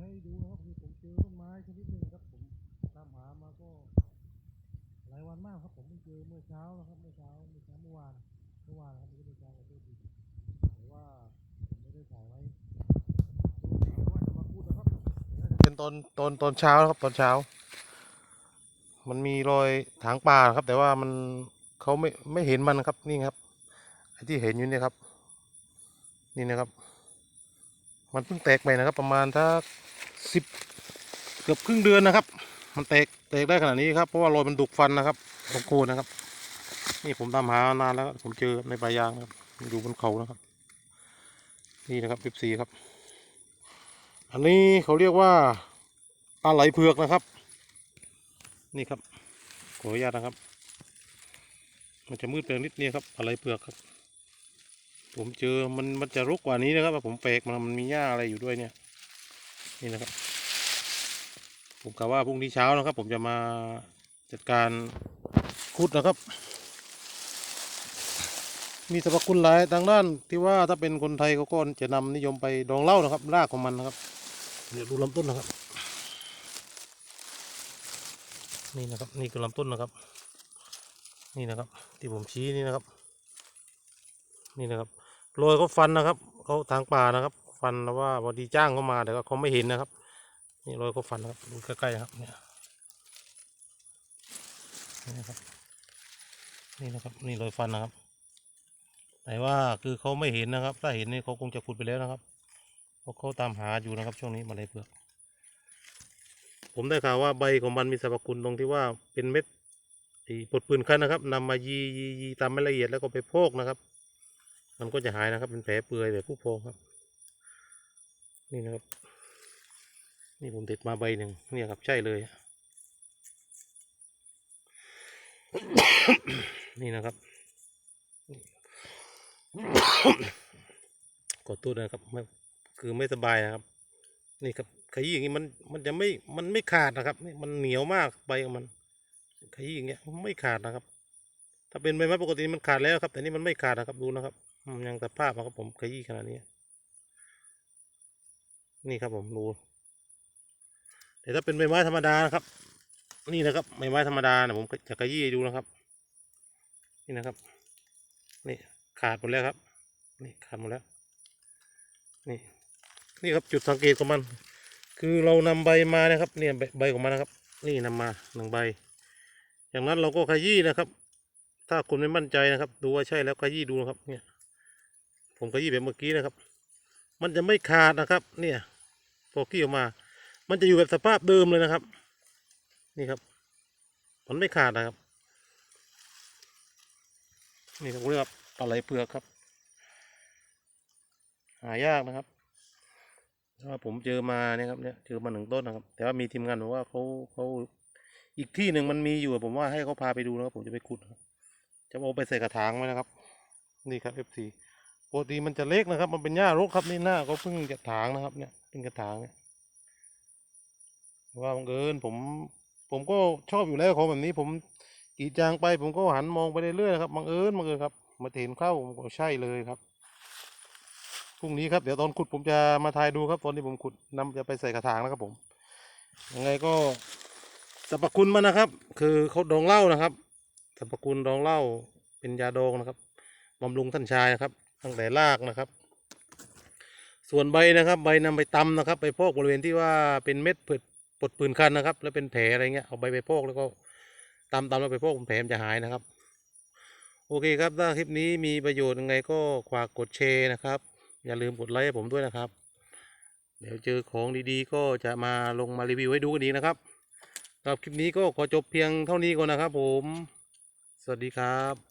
ให้ดูนะครับผมเจอต้นไม้ชนิดหนึ่งครับ ผมตามหามาก็ หลายวันมากครับ ผมไม่เจอเมื่อเช้านะครับเมื่อเช้าเมื่อเช้าเมื่อวานเมื่อวานครับไม่ใช่เมื่อเช้าขอโทษทีแต่ว่าผมไม่ได้ถ่ายไว้ว่าจะมาพูดนะครับเป็นตอนตอนตอนเช้านะครับตอนเช้า มันมีรอยถางป่าครับ แต่ว่ามันเขาไม่ไม่เห็นมันนะครับนี่ครับไอ้ที่เห็นอยู่เนี่ยครับ นี่นะครับ มันเพิ่งแตกไปนะครับ ประมาณถ้าสิบเกือบครึ่งเดือนนะครับ มันแตกแตกได้ขนาดนี้ครับเพราะว่ารอยมันดุกฟันนะครับตรงโคนนะครับ นี่ผมตามหานานแล้วผมเจอในปลายยางครับอยู่บนเขานะครับ นี่นะครับสิบสี่ครับ อันนี้เขาเรียกว่าปลาไหลเผือกนะครับ นี่ครับขออนุญาตนะครับ มันจะมืดไปนิดนี้ครับปลาไหลเผือกครับ ผมเจอมันมันจะรกกว่านี้นะครับผมแปลกมันมันมีหญ้าอะไรอยู่ด้วยเนี่ย นี่นะครับ ผมกะว่าพรุ่งนี้เช้านะครับ ผมจะมาจัดการขุดนะครับ มีสรรพคุณหลายทางด้านที่ว่าถ้าเป็นคนไทยเขาก็จะนำนิยมไปดองเหล้านะครับ รากของมันนะครับเดี๋ยวดูลำต้นนะครับ นี่นะครับ นี่คือลำต้นนะครับ นี่นะครับ ที่ผมชี้นี่นะครับ นี่นะครับโรยเขาฟันนะครับเขาทางป่านะครับ ฟันแล้วว่าพอดีจ้างเขามาแต่ก็เขาไม่เห็นนะครับ นี่โรยเขาฟันนะครับดูใกล้ๆนะครับเนี่ยนี่นะครับนี่นะครับนี่รอยฟันนะครับแต่ว่าคือเขาไม่เห็นนะครับ ถ้าเห็นนี่เขาคงจะขุดไปแล้วนะครับเพราะเขาตามหาอยู่นะครับ ช่วงนี้มาเลยเผือกผมได้ข่าวว่าใบของมันมีสรรพคุณตรงที่ว่าเป็นเม็ดที่ปดปืนคันนะครับนำมายียียีตามไม่ละเอียดแล้วก็ไปโพกนะครับ มันก็จะหายนะครับ เป็นแผลเปื่อยแบบผู้พองครับ นี่นะครับ นี่ผมติดมาใบหนึ่งเนี่ยครับใช่เลย นี่นะครับกดตัวนะครับไม่คือไม่สบายนะครับ นี่ครับขยี้อย่างนี้มันมันจะไม่มันไม่ขาดนะครับนี่มันเหนียวมากใบของมัน ขยี้อย่างเงี้ยไม่ขาดนะครับ ถ้าเป็นใบไม้ปกติมันขาดแล้วครับ แต่นี่มันไม่ขาดนะครับดูนะครับ ยังแต่ภาพครับผมขยี้ขนาดนี้ นี่ครับผมดูแต่ถ้าเป็นใบไม้ธรรมดานะครับ นี่นะครับใบไม้ธรรมดานี่ยผมจะขยี้ดูนะครับ นี่นะครับ นี่ขาดหมดแล้วครับ นี่ขาดหมดแล้ว นี่นี่ครับจุดสังเกตของมัน คือเรานำใบมานะครับ เนี่ยใบใบของมันนะครับ นี่นำมาหนึ่งใบ อย่างนั้นเราก็ขยี้นะครับ ถ้าคุณไม่มั่นใจนะครับ ดูว่าใช่แล้วขยี้ดูนะครับ เนี่ย ผมขยี้แบบเมื่อกี้นะครับ มันจะไม่ขาดนะครับ เนี่ยพอขี้ออกมา มันจะอยู่แบบสภาพเดิมเลยนะครับ นี่ครับ มันไม่ขาดนะครับ นี่ครับเรียกว่าปลาไหลเผือกครับ หายากนะครับถ้าผมเจอมาเนี่ยครับเนี่ยเจอมาหนึ่งต้นนะครับ แต่ว่ามีทีมงานบอกว่าเขาเขาอีกที่หนึ่งมันมีอยู่ผมว่าให้เขาพาไปดูนะครับผมจะไปขุดครับจะเอาไปใส่กระถางไว้นะครับ นี่ครับ F4 ปกติมันจะเล็กนะครับ มันเป็นหญ้ารกครับนี่หน้าก็เพิ่งจะถางนะครับ เนี่ยเป็นกระถางเนี่ยว่าบังเอิญผมผมก็ชอบอยู่แล้วของแบบนี้ ผมกรีดยางไป ผมก็หันมองไปเรื่อยๆนะครับบังเอิญบังเอิญครับ มาเห็นเข้าผมก็ใช่เลยครับพรุ่งนี้ครับเดี๋ยวตอนขุดผมจะมาทายดูครับตอนที่ผมขุดนำจะไปใส่กระถางนะครับ ผมยังไงก็สรรพคุณมันนะครับ คือเขาดองเหล้านะครับสรรพคุณดองเหล้าเป็นยาดองนะครับบำรุงท่านชายนะครับ ตั้งแต่รากนะครับ ส่วนใบนะครับ ใบนำไปตำนะครับ ไปพอกบริเวณที่ว่าเป็นเม็ดผดปดปืนคันนะครับ แล้วเป็นแผลอะไรเงี้ยเอาใบไปพอกแล้วก็ตำตำแล้วไปพอกแผลมันจะหายนะครับ โอเคครับถ้าคลิปนี้มีประโยชน์ยังไงก็ฝากกดแชร์นะครับ อย่าลืมกดไลค์ให้ผมด้วยนะครับ เดี๋ยวเจอของดีๆ ก็จะมาลงมารีวิวให้ดูกันอีกนะครับสำหรับคลิปนี้ก็ขอจบเพียงเท่านี้ก่อนนะครับผม สวัสดีครับ